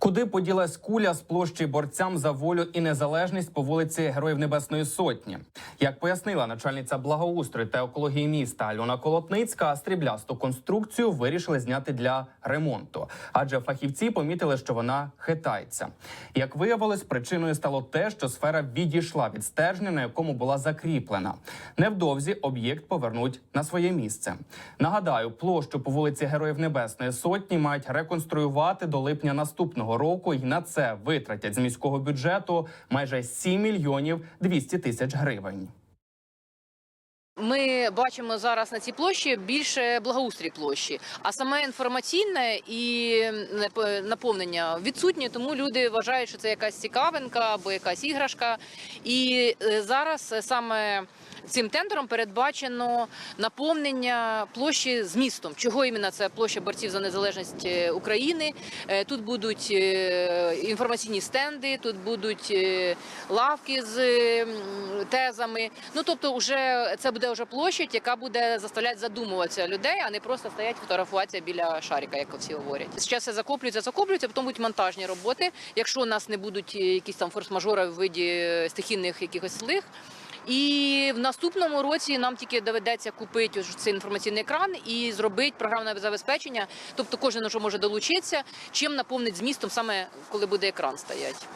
Куди поділась куля з площі борцям за волю і незалежність по вулиці Героїв Небесної Сотні? Як пояснила начальниця благоустрою та екології міста Альона Колотницька, стріблясту конструкцію вирішили зняти для ремонту, адже фахівці помітили, що вона хитається. Як виявилось, причиною стало те, що сфера відійшла від стержня, на якому була закріплена. Невдовзі об'єкт повернуть на своє місце. Нагадаю, площу по вулиці Героїв Небесної Сотні мають реконструювати до липня наступного року, і на це витратять з міського бюджету майже 7 мільйонів 200 тисяч гривень. Ми бачимо зараз на цій площі більше благоустрій площі, а саме інформаційне і нап- наповнення відсутні, тому люди вважають, що це якась цікавинка або якась іграшка. І е, зараз саме цим тендером передбачено наповнення площі з містом. Чого іменно це площа борців за незалежність е, України? Е, Тут будуть е, інформаційні стенди, тут будуть лавки з тезами. Ну тобто, вже це буде вже площадь, яка буде заставляти задумуватися людей, а не просто стоять фотографуватися біля шарика, як всі говорять. Зараз все закоплюється, закоплюється, потім будуть монтажні роботи. Якщо у нас не будуть якісь там форс-мажори в виді стихійних якихось лих. І в наступному році нам тільки доведеться купити цей інформаційний екран і зробити програмне забезпечення. Тобто кожен уже може долучитися, чим наповнить змістом саме коли буде екран стоять.